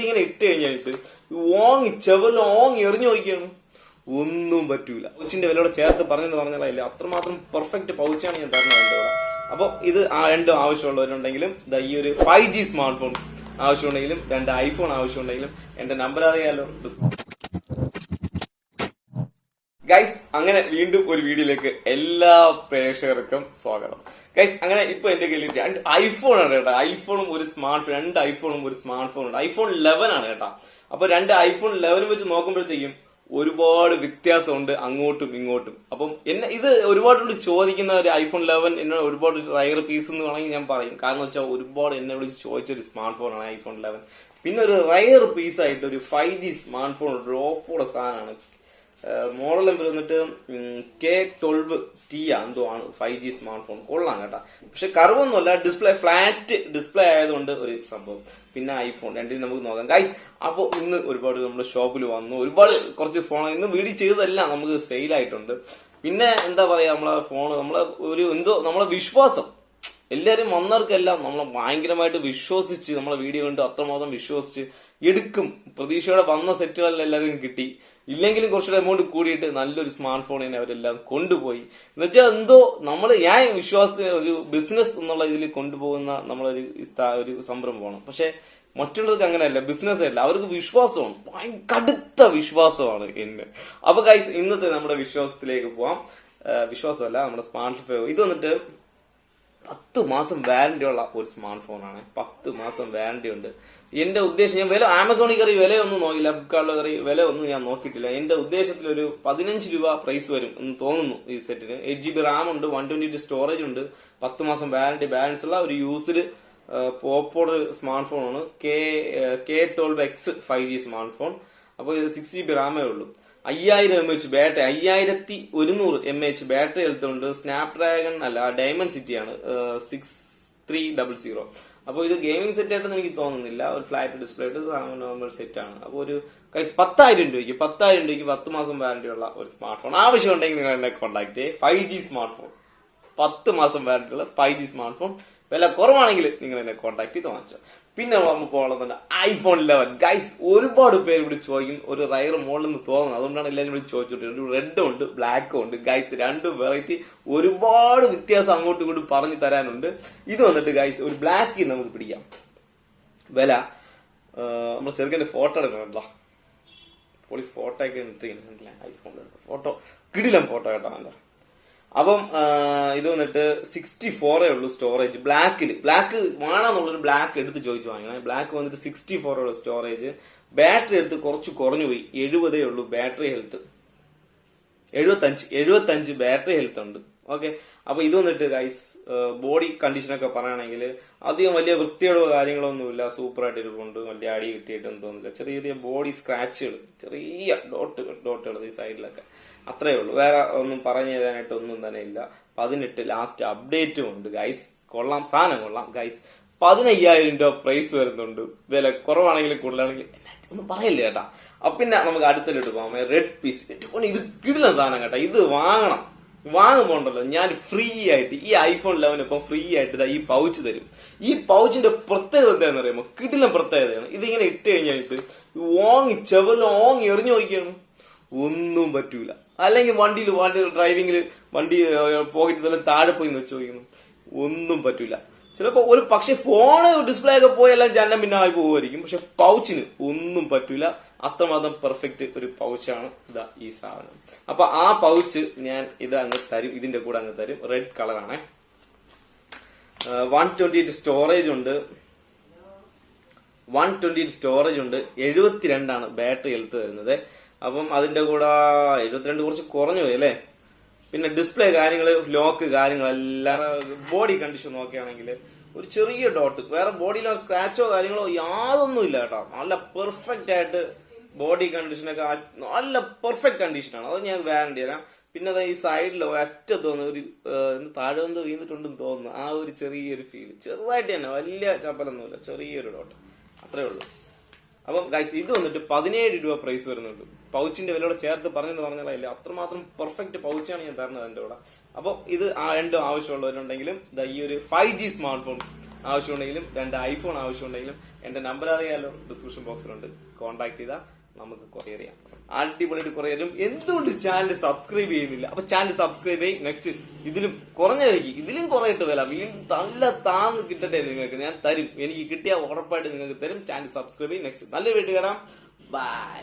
ഇതിങ്ങനെ ഇട്ട് കഴിഞ്ഞിട്ട് ഓങ് ചെവൽ ഓങ് എറിഞ്ഞു നോക്കിയാണ് ഒന്നും പറ്റൂല. പൗച്ചിന്റെ വിലയോടെ ചേർത്ത് പറഞ്ഞെന്ന് പറഞ്ഞാലേ അത്രമാത്രം പെർഫെക്റ്റ് പൗച്ചാണ് ഞാൻ തരുന്നത് അപ്പോൾ അപ്പൊ ഇത് ആ രണ്ടും ആവശ്യമുള്ളവരുണ്ടെങ്കിലും ഈ ഒരു ഫൈവ് ജി സ്മാർട്ട് ഫോൺ ആവശ്യമുണ്ടെങ്കിലും രണ്ട് ഐഫോൺ ആവശ്യമുണ്ടെങ്കിലും എന്റെ നമ്പർ അറിയാലോ. ഗൈസ് അങ്ങനെ വീണ്ടും ഒരു വീഡിയോയിലേക്ക് എല്ലാ പ്രേക്ഷകർക്കും സ്വാഗതം. ഗൈസ് അങ്ങനെ ഇപ്പൊ എന്റെ കയ്യിൽ രണ്ട് ഐഫോൺ ആണ് കേട്ടോ. ഐഫോണും ഒരു സ്മാർട്ട് ഫോൺ രണ്ട് ഐഫോണും ഒരു സ്മാർട്ട് ഫോൺ ഉണ്ട്. ഐഫോൺ ലെവൻ ആണ് കേട്ടോ. അപ്പൊ രണ്ട് ഐഫോൺ ലെവനും വെച്ച് നോക്കുമ്പോഴത്തേക്കും ഒരുപാട് വ്യത്യാസമുണ്ട് അങ്ങോട്ടും ഇങ്ങോട്ടും. അപ്പം എന്നെ ഇത് ഒരുപാട് ചോദിക്കുന്ന ഒരു ഐഫോൺ ലെവൻ എന്നോട് ഒരുപാട് റയർ പീസ് എന്ന് വേണമെങ്കിൽ ഞാൻ പറയും. കാരണം വെച്ചാൽ ഒരുപാട് എന്നെ വിളിച്ച് ചോദിച്ച ഒരു സ്മാർട്ട് ഫോണാണ് ഐഫോൺ ലെവൻ പിന്നെ ഒരു റയർ പീസ് ആയിട്ട് ഒരു ഫൈവ് ജി സ്മാർട്ട് ഫോൺ ഡ്രോപ്പോടെ സാധനമാണ് മോഡൽ നമ്പർ വന്നിട്ട് കെ ട്വൽവ് ടി എന്തോ ആണ് ഫൈവ് ജി സ്മാർട്ട് ഫോൺ കൊള്ളാം കേട്ടാ. പക്ഷെ കറുവൊന്നുമല്ല ഡിസ്പ്ലേ ഫ്ലാറ്റ് ഡിസ്പ്ലേ ആയതുകൊണ്ട് ഒരു സംഭവം. പിന്നെ ഐഫോൺ രണ്ടിനും നമുക്ക് നോക്കാം. ഗൈസ് അപ്പോൾ ഇന്ന് ഒരുപാട് നമ്മുടെ ഷോപ്പിൽ വന്നു. ഒരുപാട് കുറച്ച് ഫോൺ ഇന്ന് വീഡിയോ ചെയ്തതെല്ലാം നമുക്ക് സെയിൽ ആയിട്ടുണ്ട്. പിന്നെ എന്താ പറയാ നമ്മളെ ഫോൺ നമ്മളെ ഒരു എന്തോ നമ്മളെ വിശ്വാസം. എല്ലാരും വന്നവർക്കെല്ലാം നമ്മളെ ഭയങ്കരമായിട്ട് വിശ്വസിച്ച് നമ്മളെ വീഡിയോ കണ്ട് അത്രമാത്രം വിശ്വസിച്ച് എടുക്കും. പ്രതീക്ഷയോടെ വന്ന സെറ്റുകളിൽ എല്ലാവരും കിട്ടി. ഇല്ലെങ്കിലും കുറച്ചുകൂടെ എമൗണ്ട് കൂടിയിട്ട് നല്ലൊരു സ്മാർട്ട് ഫോൺ തന്നെ അവരെല്ലാം കൊണ്ടുപോയി. എന്നുവെച്ചാൽ എന്തോ നമ്മൾ ഞാൻ വിശ്വാസ ഒരു ബിസിനസ് എന്നുള്ള ഇതിൽ കൊണ്ടുപോകുന്ന നമ്മളൊരു ഒരു സംരംഭമാണ് പക്ഷെ മറ്റുള്ളവർക്ക് അങ്ങനെയല്ല ബിസിനസ് അല്ല. അവർക്ക് വിശ്വാസമാണ്. കടുത്ത വിശ്വാസമാണ് എന്നെ. അപ്പൊ ഗൈസ് ഇന്നത്തെ നമ്മുടെ വിശ്വാസത്തിലേക്ക് പോവാം. വിശ്വാസമല്ല നമ്മുടെ സ്മാർട്ട് ഫോൺ ഇത് വന്നിട്ട് പത്ത് മാസം വാറന്റി ഉള്ള ഒരു സ്മാർട്ട് ഫോണാണ് പത്ത് മാസം വാറന്റി ഉണ്ട്. എന്റെ ഉദ്ദേശം ഞാൻ വില ആമസോണിൽ കയറി വിലയൊന്നും നോക്കില്ല ഫ്ലിപ്കാർട്ടിൽ കയറി വില ഒന്നും ഞാൻ നോക്കിയിട്ടില്ല. എന്റെ ഉദ്ദേശത്തിൽ ഒരു പതിനഞ്ച് രൂപ പ്രൈസ് വരും എന്ന് തോന്നുന്നു ഈ സെറ്റിന് എയ്റ്റ് ജി ബി റാം ഉണ്ട് വൺ ട്വന്റി സ്റ്റോറേജ് ഉണ്ട്. പത്ത് മാസം വാറന്റി ബാലൻസ് ഉള്ള ഒരു യൂസ്ഡ് പോപ്പോയുടെ സ്മാർട്ട് ഫോണാണ് K K twelve X five G smart phone അപ്പോൾ ഇത് സിക്സ് ജി ബി റാമേ ഉള്ളൂ. അയ്യായിരം എം എച്ച് ബാറ്ററി അയ്യായിരത്തി ഒരുന്നൂറ് എം എച്ച് ബാറ്ററി എടുത്തുകൊണ്ട് സ്നാപ് ഡ്രാഗൺ അല്ല ഡയമണ്ട് സിറ്റി ആണ് സിക്സ് ത്രീ ഡബിൾ സീറോ അപ്പോൾ ഇത് ഗെയിമിംഗ് സെറ്റ് ആയിട്ടൊന്നും എനിക്ക് തോന്നുന്നില്ല. ഒരു ഫ്ലാറ്റ് ഡിസ്പ്ലേ ആയിട്ട് നോർമൽ സെറ്റ് ആണ്. അപ്പോൾ ഒരു കൈസ് പത്തായിരം രൂപയ്ക്ക് പത്തായിരം രൂപയ്ക്ക് പത്ത് മാസം വാറണ്ടി ഉള്ള ഒരു സ്മാർട്ട് ഫോൺ ആവശ്യമുണ്ടെങ്കിൽ നിങ്ങൾ എന്നെ കോൺടാക്ട് ചെയ്യേ. ഫൈവ് ജി സ്മാർട്ട് ഫോൺ പത്ത് മാസം വാറണ്ടി ഉള്ള ഫൈവ് ജി സ്മാർട്ട് ഫോൺ വില കുറവാണെങ്കിൽ നിങ്ങൾ എന്നെ കോൺടാക്ട് ചെയ്ത് വാങ്ങിച്ചോ. പിന്നെ നമുക്ക് പോകുന്നത് ഐഫോൺ ലെവൻ ഗൈസ് ഒരുപാട് പേര് ഇവിടെ ചോദിക്കും ഒരു റയർ മോഡൽ എന്ന് തോന്നുന്നു. അതുകൊണ്ടാണ് എല്ലാവരും ഇവിടെ ഒരു റെഡും ഉണ്ട് ബ്ലാക്കും ഉണ്ട്. ഗൈസ് രണ്ട് വെറൈറ്റി ഒരുപാട് വ്യത്യാസം അങ്ങോട്ടും ഇങ്ങോട്ടും പറഞ്ഞു തരാനുണ്ട്. ഇത് വന്നിട്ട് ഗൈസ് ഒരു ബ്ലാക്ക് നമുക്ക് പിടിക്കാം. വില നമ്മൾ നമ്മുടെ ചെറുക്കന്റെ ഫോട്ടോ എടുക്കണമല്ലോ പൊളി ഫോട്ടോ ഒക്കെ ഐഫോണിൽ ഫോട്ടോ കിടിലം ഫോട്ടോ കേട്ടോ നല്ല അപ്പം ഇത് വന്നിട്ട് സിക്സ്റ്റി ഫോറേ ഉള്ളൂ സ്റ്റോറേജ് ബ്ലാക്കിൽ ബ്ലാക്ക് വേണമെന്നുള്ളൊരു ബ്ലാക്ക് എടുത്ത് ചോദിച്ചു വാങ്ങണം ബ്ലാക്ക് വന്നിട്ട് സിക്സ്റ്റി ഫോർ ഉള്ള സ്റ്റോറേജ് ബാറ്ററി എടുത്ത് കുറച്ച് കുറഞ്ഞു പോയി. എഴുപതേ ഉള്ളൂ ബാറ്ററി ഹെൽത്ത് എഴുപത്തഞ്ച് എഴുപത്തഞ്ച് ബാറ്ററി ഹെൽത്ത് ഉണ്ട്. ഓക്കെ അപ്പൊ ഇത് വന്നിട്ട് ഗൈസ് ബോഡി കണ്ടീഷനൊക്കെ പറയുകയാണെങ്കിൽ അധികം വലിയ വൃത്തിയോടോ കാര്യങ്ങളൊന്നുമില്ല സൂപ്പറായിട്ട് ഇരിപ്പുണ്ട്. വലിയ അടി കിട്ടിയിട്ടൊന്നും തോന്നില്ല ചെറിയ ചെറിയ ബോഡി സ്ക്രാച്ചുകൾ ചെറിയ ഡോട്ടുകൾ ഡോട്ടുകൾ ഈ സൈഡിലൊക്കെ അത്രേ ഉള്ളൂ. വേറെ ഒന്നും പറഞ്ഞു തരാനായിട്ട് ഒന്നും തന്നെ ഇല്ല. പതിനെട്ട് ലാസ്റ്റ് അപ്ഡേറ്റും ഉണ്ട് ഗൈസ് കൊള്ളാം. സാധനം കൊള്ളാം ഗൈസ് പതിനയ്യായിരം രൂപ പ്രൈസ് വരുന്നുണ്ട്. വില കുറവാണെങ്കിലും കൂടുതലാണെങ്കിൽ ഒന്നും പറയില്ല കേട്ടാ അപ്പൊ പിന്നെ നമുക്ക് അടുത്തിട്ട് പോകാം. റെഡ് പീസ് ഇത് കിടില സാധനം കേട്ടാ. ഇത് വാങ്ങണം. വാങ്ങുമ്പോണ്ടല്ലോ ഞാൻ ഫ്രീ ആയിട്ട് ഈ ഐഫോൺ ലെവൻ ഇപ്പം ഫ്രീ ആയിട്ട് ഈ പൗച്ച് തരും. ഈ പൗച്ചിന്റെ പ്രത്യേകത എന്താണെന്ന് അറിയുമ്പോൾ കിടിലം പ്രത്യേകതയാണ്. ഇതിങ്ങനെ ഇട്ട് കഴിഞ്ഞിട്ട് ഓങ്ങി ചെവലിൽ ഓങ്ങി എറിഞ്ഞു നോക്കിയാണ് ഒന്നും പറ്റൂല. അല്ലെങ്കിൽ വണ്ടിയിൽ വണ്ടി ഡ്രൈവിംഗിൽ വണ്ടി പോയിട്ട് താഴെ പോയി വെച്ച് നോക്കിയാണ് ഒന്നും പറ്റൂല. ചിലപ്പോ ഒരു പക്ഷെ ഫോണ് ഡിസ്പ്ലേ ഒക്കെ പോയി എല്ലാം ജനം പിന്നെ ആയി പോകുമായിരിക്കും. പക്ഷെ പൗച്ചിന് ഒന്നും പറ്റൂല. അത്രമാത്രം പെർഫെക്റ്റ് ഒരു പൗച്ചാണ് ഇതാ ഈ സാധനം. അപ്പൊ ആ പൗച്ച് ഞാൻ ഇത് അങ്ങ് തരും. ഇതിന്റെ കൂടെ അങ്ങ് തരും. റെഡ് കളറാണ് വൺ ട്വന്റി എയ്റ്റ് സ്റ്റോറേജ് ഉണ്ട്. വൺ ട്വന്റി എയ്റ്റ് സ്റ്റോറേജ് ഉണ്ട്. എഴുപത്തിരണ്ടാണ് ബാറ്ററി എടുത്ത് തരുന്നത് അപ്പം അതിന്റെ കൂടെ എഴുപത്തിരണ്ട് കുറച്ച് കുറഞ്ഞു പോയി അല്ലേ? പിന്നെ ഡിസ്പ്ലേ കാര്യങ്ങൾ ലോക്ക് കാര്യങ്ങളെല്ലാം ബോഡി കണ്ടീഷൻ നോക്കുകയാണെങ്കിൽ ഒരു ചെറിയ ഡോട്ട് വേറെ ബോഡിയിലോ സ്ക്രാച്ചോ കാര്യങ്ങളോ യാതൊന്നും ഇല്ല കേട്ടോ. നല്ല പെർഫെക്റ്റ് ആയിട്ട് ബോഡി കണ്ടീഷനൊക്കെ നല്ല പെർഫെക്റ്റ് കണ്ടീഷനാണ് അത് ഞാൻ വാറണ്ടി തരാം. പിന്നെ അത് ഈ സൈഡിലോ അറ്റത്ത് ഒരു താഴെ വന്ന് വീണിട്ടുണ്ടെന്ന് തോന്നുന്നു. ആ ഒരു ചെറിയൊരു ഫീൽ ചെറുതായിട്ട് തന്നെ വലിയ ചപ്പലൊന്നുമില്ല. ചെറിയൊരു ഡോട്ട് അത്രേ ഉള്ളൂ. അപ്പം ഗൈസ് ഇത് വന്നിട്ട് പതിനേഴ് രൂപ പ്രൈസ് വരുന്നുണ്ട്. പൗച്ചിന്റെ വിലയോടെ ചേർത്ത് പറഞ്ഞെന്ന് പറഞ്ഞാലേ അത്രമാത്രം പെർഫെക്റ്റ് പൗച്ചാണ് ഞാൻ തരുന്നത് എന്റെ കൂടെ. അപ്പോൾ ഇത് രണ്ടും ആവശ്യമുള്ളവരുണ്ടെങ്കിലും ഈ ഒരു ഫൈവ് ജി സ്മാർട്ട് ഫോൺ ആവശ്യമുണ്ടെങ്കിലും രണ്ട് ഐഫോൺ ആവശ്യമുണ്ടെങ്കിലും എന്റെ നമ്പർ അറിയാലോ ഡിസ്ക്രിപ്ഷൻ ബോക്സിലുണ്ട് കോൺടാക്ട് ചെയ്താൽ നമുക്ക് കുറേ അറിയാം. അടിപൊളിയായിട്ട് കുറേ എന്തുകൊണ്ട് ചാനൽ സബ്സ്ക്രൈബ് ചെയ്യുന്നില്ല? അപ്പൊ ചാനൽ സബ്സ്ക്രൈബ് ചെയ്യും. നെക്സ്റ്റ് ഇതിലും കുറഞ്ഞതായിരിക്കും ഇതിലും കുറയിട്ട് വില. വീണ്ടും നല്ല താന്ന് കിട്ടട്ടെ നിങ്ങൾക്ക്. ഞാൻ തരും. എനിക്ക് കിട്ടിയ ഉറപ്പായിട്ട് നിങ്ങൾക്ക് തരും. ചാനൽ സബ്സ്ക്രൈബ് ചെയ്യും. നെക്സ്റ്റ് നല്ല വീട്ടിൽ വരാം ബൈ